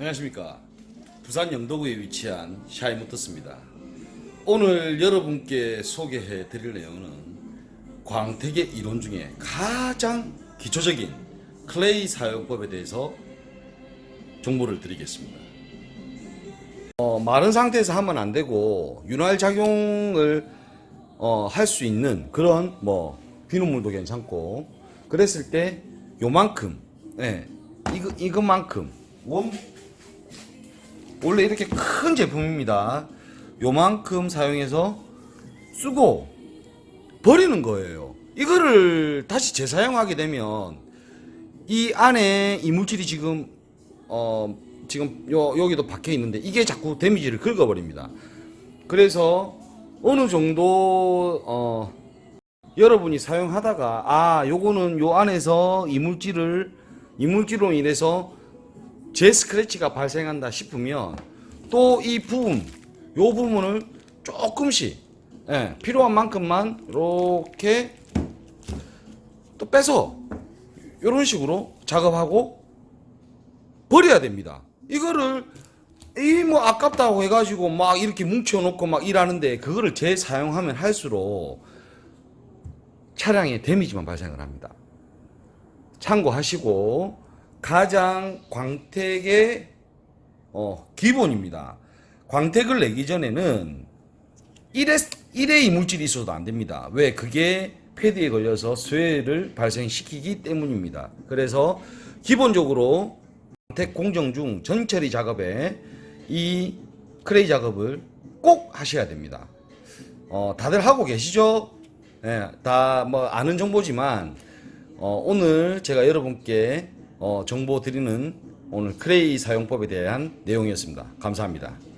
안녕하십니까. 부산 영도구에 위치한 샤이모터스입니다. 오늘 여러분께 소개해 드릴 내용은 광택의 이론 중에 가장 기초적인 클레이 사용법에 대해서 정보를 드리겠습니다. 어, 마른 상태에서 하면 안 되고 윤활 작용을 어, 할 수 있는 그런 뭐 비눗물도 괜찮고 그랬을 때 요만큼 예 이거 이것만큼 원 원래 이렇게 큰 제품입니다 요만큼 사용해서 쓰고 버리는 거예요 이거를 다시 재사용하게 되면 이 안에 이물질이 지금 어 지금 요 여기도 박혀 있는데 이게 자꾸 데미지를 긁어버립니다. 그래서 어느 정도 어 여러분이 사용하다가 아 요거는 요 안에서 이물질을 이물질로 인해서 제 스크래치가 발생한다 싶으면 또 이 부분 요 부분을 조금씩 예, 필요한 만큼만 이렇게 또 빼서 이런 식으로 작업하고 버려야 됩니다. 이거를 이 뭐 아깝다고 해가지고 막 이렇게 뭉쳐놓고 막 일하는데 그거를 재사용하면 할수록 차량에 데미지만 발생을 합니다. 참고하시고 가장 광택의 어, 기본입니다. 광택을 내기 전에는 1회, 1회 이물질이 있어도 안 됩니다. 왜? 그게 패드에 걸려서 쇠를 발생시키기 때문입니다. 그래서 기본적으로 광택 공정 중 전처리 작업에 이 크레이 작업을 꼭 하셔야 됩니다. 어, 다들 하고 계시죠? 예, 다 뭐 아는 정보지만 어, 오늘 제가 여러분께 어, 정보 드리는 오늘 크레이 사용법에 대한 내용이었습니다. 감사합니다.